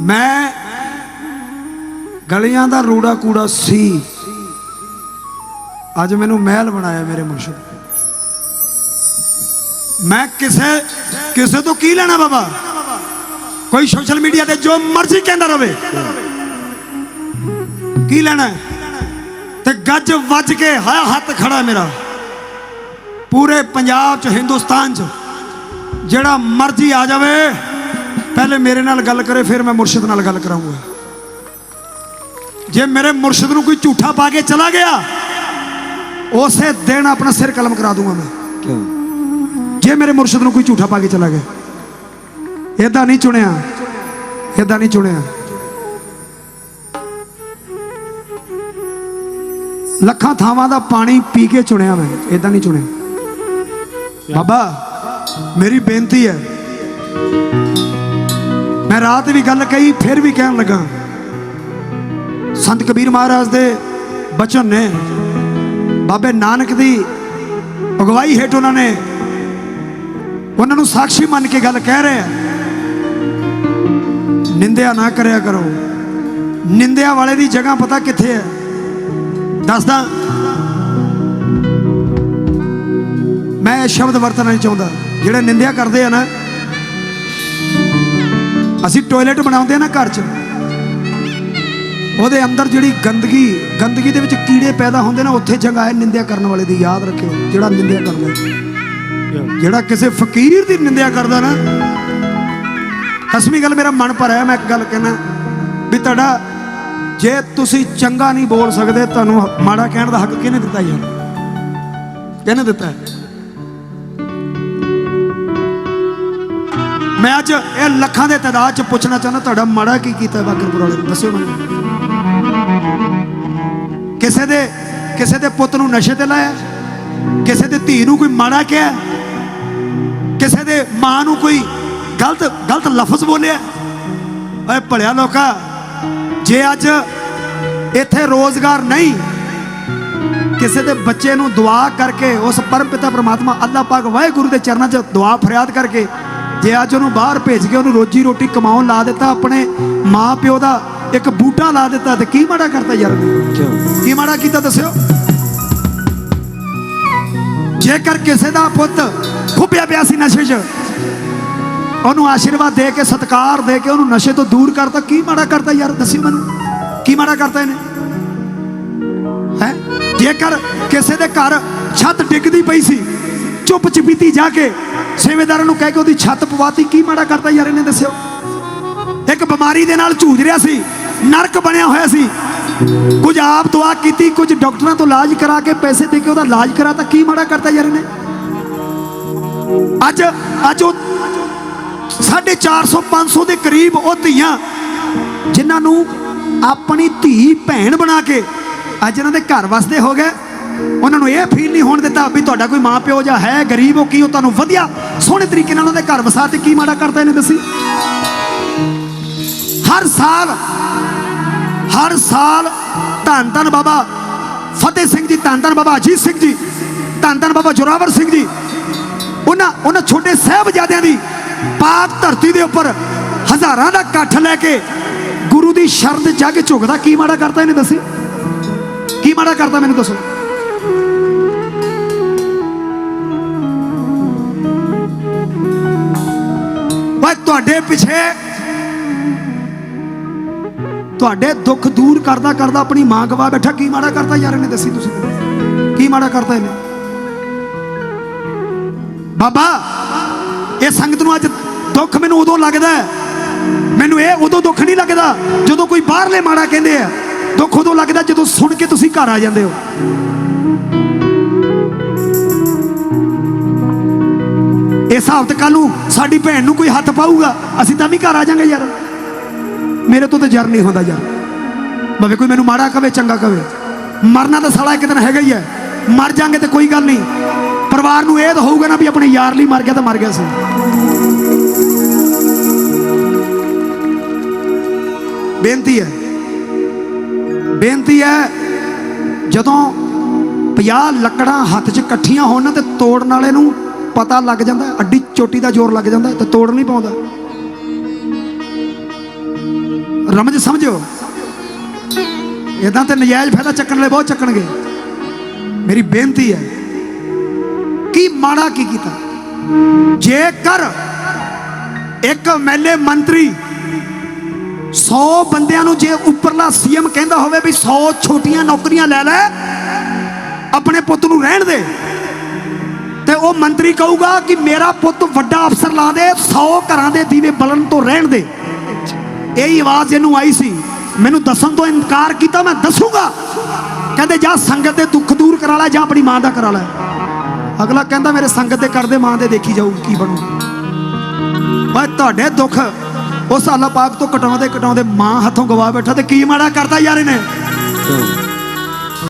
ਮੈਂ ਗਲੀਆਂ ਦਾ ਰੂੜਾ ਕੂੜਾ ਸੀ। ਅੱਜ ਮੈਨੂੰ ਮਹਿਲ ਬਣਾਇਆ ਮੇਰੇ ਮੁਰਸ਼ਿਦ। ਮੈਂ ਕਿਸੇ ਕਿਸੇ ਤੋਂ ਕੀ ਲੈਣਾ ਬਾਬਾ? ਕੋਈ ਸੋਸ਼ਲ ਮੀਡੀਆ ਤੇ ਜੋ ਮਰਜ਼ੀ ਕਹਿੰਦਾ ਰਵੇ। ਕੀ ਲੈਣਾ? ਹੈ? ਤੇ ਗੱਜ ਵੱਜ ਕੇ ਹਾਇਆ ਹੱਥ ਖੜਾ ਮੇਰਾ। ਪੂਰੇ ਪੰਜਾਬ ਚ, ਹਿੰਦੁਸਤਾਨ ਚ, ਜਿਹੜਾ ਮਰਜ਼ੀ ਆ ਜਾਵੇ। ਪਹਿਲੇ ਮੇਰੇ ਨਾਲ ਗੱਲ ਕਰੇ ਫਿਰ ਮੈਂ ਮੁਰਸ਼ਿਦ ਨਾਲ ਗੱਲ ਕਰਾਂਗਾ ਜੇ ਮੇਰੇ ਮੁਰਸ਼ਿਦ ਨੂੰ ਕੋਈ ਝੂਠਾ ਪਾ ਕੇ ਚਲਾ ਗਿਆ ਉਸੇ ਦਿਨ ਆਪਣਾ ਸਿਰ ਕਲਮ ਕਰਾ ਦੂੰਗਾ ਮੈਂ। ਕਿਉਂ? ਜੇ ਮੇਰੇ ਮੁਰਸ਼ਿਦ ਨੂੰ ਕੋਈ ਝੂਠਾ ਪਾ ਕੇ ਚਲਾ ਗਿਆ ਇਦਾਂ ਨਹੀਂ ਚੁਣਿਆ ਇਦਾਂ ਨਹੀਂ ਚੁਣਿਆ। ਲੱਖਾਂ ਥਾਵਾਂ ਦਾ ਪਾਣੀ ਪੀ ਕੇ ਚੁਣਿਆ ਮੈਂ ਇਦਾਂ ਨਹੀਂ ਚੁਣਿਆ। ਬਾਬਾ ਮੇਰੀ ਬੇਨਤੀ ਹੈ ਮੈਂ ਰਾਤ ਵੀ ਗੱਲ ਕਹੀ, ਫਿਰ ਵੀ ਕਹਿਣ ਲੱਗਾ। ਸੰਤ ਕਬੀਰ ਮਹਾਰਾਜ ਦੇ ਬਚਨ ਨੇ, ਬਾਬੇ ਨਾਨਕ ਦੀ ਅਗਵਾਈ ਹੇਠ ਉਹਨਾਂ ਨੇ ਉਹਨਾਂ ਨੂੰ ਸਾਖੀ ਮੰਨ ਕੇ ਗੱਲ ਕਹਿ ਰਹੇ ਆ। ਨਿੰਦਿਆ ਨਾ ਕਰਿਆ ਕਰੋ। ਨਿੰਦਿਆ ਵਾਲੇ ਦੀ ਜਗ੍ਹਾ ਪਤਾ ਕਿੱਥੇ ਹੈ ਦੱਸਦਾ। ਮੈਂ ਇਹ ਸ਼ਬਦ ਵਰਤਣਾ ਨਹੀਂ ਚਾਹੁੰਦਾ। ਜਿਹੜੇ ਨਿੰਦਿਆ ਕਰਦੇ ਆ ਨਾ ਅਸੀਂ ਟਾਇਲਟ ਬਣਾਉਂਦੇ ਆ ਨਾ ਘਰ 'ਚ। ਉਹਦੇ ਅੰਦਰ ਜਿਹੜੀ ਗੰਦਗੀ ਗੰਦਗੀ ਦੇ ਵਿੱਚ ਕੀੜੇ ਪੈਦਾ ਹੁੰਦੇ ਨਾ, ਉੱਥੇ ਜਗ੍ਹਾ ਹੈ ਨਿੰਦਿਆ ਕਰਨ ਵਾਲੇ ਦੀ, ਯਾਦ ਰੱਖਿਓ, ਜਿਹੜਾ ਨਿੰਦਿਆ ਕਰਦਾ ਜਿਹੜਾ ਕਿਸੇ ਫਕੀਰ ਦੀ ਨਿੰਦਿਆ ਕਰਦਾ ਨਾ। ਦਸਵੀਂ ਗੱਲ ਮੇਰਾ ਮਨ ਭਰਿਆ, ਮੈਂ ਇੱਕ ਗੱਲ ਕਹਿਣਾ। ਵੀ ਤੁਹਾਡਾ, ਜੇ ਤੁਸੀਂ ਚੰਗਾ ਨਹੀਂ ਬੋਲ ਸਕਦੇ, ਤੁਹਾਨੂੰ ਮਾੜਾ ਕਹਿਣ ਦਾ ਹੱਕ ਕਿਹਨੇ ਦਿੱਤਾ ਯਾਰ? ਕਿਹਨੇ ਦਿੱਤਾ? ਮੈਂ ਅੱਜ ਇਹ ਲੱਖਾਂ ਦੇ ਤਾਦਾਦ ਚ ਪੁੱਛਣਾ ਚਾਹੁੰਦਾ, ਤੁਹਾਡਾ ਮਾੜਾ ਕੀ ਕੀਤਾ ਬਾਕਰਪੁਰ ਵਾਲੇ ਦੱਸਿਓ ਮੈਨੂੰ। ਕਿਸੇ ਦੇ ਕਿਸੇ ਦੇ ਪੁੱਤ ਨੂੰ ਨਸ਼ੇ ਤੇ ਲਾਇਆ? ਕਿਸੇ ਦੇ ਧੀ ਨੂੰ ਕੋਈ ਮਾੜਾ ਕਿਹਾ? ਕਿਸੇ ਦੇ ਮਾਂ ਨੂੰ ਕੋਈ ਗਲਤ ਗਲਤ ਲਫ਼ਜ਼ ਬੋਲਿਆ? ਓਏ ਭਲਿਆ ਲੋਕਾ, ਜੇ ਅੱਜ ਇੱਥੇ ਰੋਜ਼ਗਾਰ ਨਹੀਂ, ਕਿਸੇ ਦੇ ਬੱਚੇ ਨੂੰ ਦੁਆ ਕਰਕੇ ਉਸ ਪਰਮ ਪਿਤਾ ਪ੍ਰਮਾਤਮਾ ਅੱਲਾਹ ਪਾਕ ਵਾਹਿਗੁਰੂ ਦੇ ਚਰਨਾਂ 'ਚ ਦੁਆ ਫਰਿਆਦ ਕਰਕੇ ਜੇ ਅੱਜ ਉਹਨੂੰ ਬਾਹਰ ਭੇਜ ਕੇ ਉਹਨੂੰ ਰੋਜੀ ਰੋਟੀ ਕਮਾਉਣ ਲਾ ਦਿੱਤਾ ਆਪਣੇ ਮਾਂ ਪਿਓ ਦਾ ਇੱਕ ਬੂਟਾ ਲਾ ਦਿੱਤਾ ਤੇ ਕੀ ਮਾੜਾ ਕਰਤਾ ਯਾਰ ਕੀ ਮਾੜਾ ਕੀਤਾ ਦੱਸਿਓ? ਜੇਕਰ ਕਿਸੇ ਦਾ ਪੁੱਤ ਖੁੱਬਿਆ ਪਿਆ ਸੀ ਨਸ਼ੇ 'ਚ ਉਹਨੂੰ ਆਸ਼ੀਰਵਾਦ ਦੇ ਕੇ ਸਤਕਾਰ ਦੇ ਕੇ ਉਹਨੂੰ ਨਸ਼ੇ ਤੋਂ ਦੂਰ ਕਰਤਾ ਕੀ ਮਾੜਾ ਕਰਤਾ ਯਾਰ? ਦੱਸਿਓ ਮੈਨੂੰ। ਕੀ ਮਾੜਾ ਕਰਤਾ ਇਹਨੇ? ਹੈ? ਜੇਕਰ ਕਿਸੇ ਦੇ ਘਰ ਛੱਤ ਡਿੱਗਦੀ ਪਈ ਸੀ ਚੁੱਪ ਚਪੀਤੀ ਜਾ ਕੇ ਸੇਵੇਦਾਰਾਂ ਨੂੰ ਕਹਿ ਕੇ ਉਹਦੀ ਛੱਤ ਪਵਾਤੀ, ਕੀ ਮਾੜਾ ਕਰਤਾ ਯਾਰ ਇਹਨੇ ਦੱਸਿਓ? ਇੱਕ ਬਿਮਾਰੀ ਦੇ ਨਾਲ ਝੂਝ ਰਿਹਾ ਸੀ, ਨਰਕ ਬਣਿਆ ਹੋਇਆ ਸੀ। ਕੁਝ ਆਪ ਦੁਆ ਕੀਤੀ, ਕੁਝ ਡਾਕਟਰਾਂ ਤੋਂ ਇਲਾਜ ਕਰਾ ਕੇ ਪੈਸੇ ਦੇ ਕੇ ਉਹਦਾ ਇਲਾਜ ਕਰਾ ਤਾਂ ਕੀ ਮਾੜਾ ਕਰਤਾ ਯਾਰ ਇਹਨੇ? ਅੱਜ ਅੱਜ ਉਹ 450 500 ਦੇ ਕਰੀਬ ਉਹ ਧੀਆਂ, ਜਿਨ੍ਹਾਂ ਨੂੰ ਆਪਣੀ ਧੀ, ਭੈਣ ਬਣਾ ਕੇ ਅੱਜ ਇਹਨਾਂ ਦੇ ਘਰ ਵਸਦੇ ਹੋ ਗਏ। ਉਹਨਾਂ ਨੂੰ ਇਹ ਫੀਲ ਨਹੀਂ ਹੋਣ ਦਿੱਤਾ ਵੀ ਤੁਹਾਡਾ ਕੋਈ ਮਾਂ ਪਿਓ ਜਾਂ ਹੈ ਗਰੀਬ ਹੋ ਕੀ ਉਹ ਤੁਹਾਨੂੰ ਵਧੀਆ, ਸੋਹਣੇ ਤਰੀਕੇ ਨਾਲ ਉਹਨਾਂ ਦੇ ਘਰ ਵਸਾ ਤੇ ਕੀ ਮਾੜਾ ਕਰਦਾ ਇਹਨੇ ਦੱਸੀ? ਹਰ ਸਾਲ ਹਰ ਸਾਲ ਧੰਨ ਧੰਨ ਬਾਬਾ ਫਤਿਹ ਸਿੰਘ ਜੀ, ਧੰਨ ਧੰਨ ਬਾਬਾ ਅਜੀਤ ਸਿੰਘ ਜੀ, ਧੰਨ ਧੰਨ ਬਾਬਾ ਜੋਰਾਵਰ ਸਿੰਘ ਜੀ, ਉਹਨਾਂ ਉਹਨਾਂ ਛੋਟੇ ਸਾਹਿਬਜ਼ਾਦਿਆਂ ਦੀ ਪਾਕ ਧਰਤੀ ਦੇ ਉੱਪਰ ਹਜ਼ਾਰਾਂ ਦਾ ਇਕੱਠ ਲੈ ਕੇ ਗੁਰੂ ਦੀ ਸ਼ਰਨ ਜੱਗ ਝੁਕਦਾ, ਕੀ ਮਾੜਾ ਕਰਦਾ ਇਹਨੇ ਦੱਸੀ? ਕੀ ਮਾੜਾ ਕਰਦਾ ਮੈਨੂੰ ਦੱਸੋ? ਓਏ ਤੁਹਾਡੇ ਪਿੱਛੇ ਤੁਹਾਡੇ ਦੁੱਖ ਦੂਰ ਕਰਦਾ ਕਰਦਾ ਆਪਣੀ ਮਾਂ ਗਵਾ ਬੈਠਾ, ਕੀ ਮਾੜਾ ਕਰਤਾ ਯਾਰ ਇਹਨੇ ਦੱਸੀ ਤੁਸੀਂ? ਕੀ ਮਾੜਾ ਕਰਤਾ ਇਹਨੇ? ਬਾਬਾ, ਇਹ ਸੰਗਤ ਨੂੰ ਅੱਜ ਦੁੱਖ ਮੈਨੂੰ ਉਦੋਂ ਲੱਗਦਾ ਮੈਨੂੰ ਇਹ ਉਦੋਂ ਦੁੱਖ ਨਹੀਂ ਲੱਗਦਾ ਜਦੋਂ ਕੋਈ ਬਾਹਰਲੇ ਮਾੜਾ ਕਹਿੰਦੇ ਆ। ਦੁੱਖ ਉਦੋਂ ਲੱਗਦਾ ਜਦੋਂ ਸੁਣ ਕੇ ਤੁਸੀਂ ਘਰ ਆ ਜਾਂਦੇ ਹੋ। ਇਹ ਕੱਲ ਨੂੰ ਸਾਡੀ ਭੈਣ ਨੂੰ ਕੋਈ ਹੱਥ ਪਾਊਗਾ, ਅਸੀਂ ਤਾਂ ਵੀ ਘਰ ਆ ਜਾਾਂਗੇ ਯਾਰ। ਮੇਰੇ ਤੋਂ ਤਾਂ ਜਰ ਨਹੀਂ ਹੁੰਦਾ ਯਾਰ। ਭਾਵੇਂ ਕੋਈ ਮੈਨੂੰ ਮਾੜਾ ਕਵੇ, ਚੰਗਾ ਕਵੇ। ਮਰਨਾ ਤਾਂ ਸਾਲਾ ਇੱਕ ਦਿਨ ਹੈਗਾ ਹੀ ਹੈ। ਮਰ ਜਾਾਂਗੇ ਤੇ ਕੋਈ ਗੱਲ ਨਹੀਂ। ਪਰਿਵਾਰ ਨੂੰ ਇਹ ਤਾਂ ਹੋਊਗਾ ਨਾ ਵੀ ਆਪਣੇ ਯਾਰ ਲਈ ਮਰ ਗਿਆ ਤਾਂ ਮਰ ਗਿਆ ਸੀ। ਬੇਨਤੀ ਹੈ। ਬੇਨਤੀ ਹੈ, ਜਦੋਂ 50 ਲੱਕੜਾਂ ਹੱਥ 'ਚ ਇਕੱਠੀਆਂ ਹੋਣ ਤੇ ਤੋੜਨ ਵਾਲੇ ਨੂੰ ਪਤਾ ਲੱਗ ਜਾਂਦਾ, ਅੱਡੀ ਚੋਟੀ ਦਾ ਜ਼ੋਰ ਲੱਗ ਜਾਂਦਾ, ਤੇ ਤੋੜ ਨਹੀਂ ਪਾਉਂਦਾ। ਰਮਜ ਸਮਝੋ ਇਦਾਂ ਤੇ ਨਜਾਇਜ਼ ਫਾਇਦਾ ਚੱਕਣ ਲਈ ਬਹੁਤ ਚੱਕਣਗੇ। ਮੇਰੀ ਬੇਨਤੀ ਹੈ, ਕੀ ਮਾੜਾ ਕੀ ਕੀਤਾ? ਜੇਕਰ ਇੱਕ ਐਮਐਲਏ ਮੰਤਰੀ 100 ਬੰਦਿਆਂ ਨੂੰ ਜੇ ਉੱਪਰਲਾ ਸੀਐਮ ਕਹਿੰਦਾ ਹੋਵੇ ਵੀ 100 ਛੋਟੀਆਂ ਨੌਕਰੀਆਂ ਲੈ ਲੈ, ਆਪਣੇ ਪੁੱਤ ਨੂੰ ਰਹਿਣ ਦੇ ਤੇ ਉਹ ਮੰਤਰੀ ਕਹੂਗਾ ਕਿ ਮੇਰਾ ਪੁੱਤ ਵੱਡਾ ਅਫਸਰ ਲਾ ਦੇ 100 ਘਰਾਂ ਦੇ ਦੀਵੇ ਬਲਣ ਤੋਂ ਰਹਿਣ ਦੇ। ਇਹੀ ਆਵਾਜ਼ ਇਹਨੂੰ ਆਈ ਸੀ। ਮੈਨੂੰ ਦੱਸਣ ਤੋਂ ਇਨਕਾਰ ਕੀਤਾ, ਮੈਂ ਦੱਸੂਗਾ। ਕਹਿੰਦੇ, ਜਾ ਸੰਗਤ ਦੇ ਦੁੱਖ ਦੂਰ ਕਰਾ ਲੈ, ਜਾਂ ਆਪਣੀ ਮਾਂ ਦਾ ਕਰਾ ਲੈ। ਅਗਲਾ ਕਹਿੰਦਾ, ਮੇਰੇ ਸੰਗਤ ਦੇ ਕਰਦੇ ਮਾਂ ਦੇ ਦੇਖੀ ਜਾਊ, ਕੀ ਬਣੂ? ਮੈਂ ਤੁਹਾਡੇ ਦੁੱਖ ਉਸ ਅੱਲਾਹ ਪਾਕ ਤੋਂ ਕਟਾਉਂਦੇ ਕਟਾਉਂਦੇ ਮਾਂ ਹੱਥੋਂ ਗਵਾ ਬੈਠਾ ਤੇ ਕੀ ਮਾੜਾ ਕਰਦਾ ਯਾਰ ਇਹਨੇ?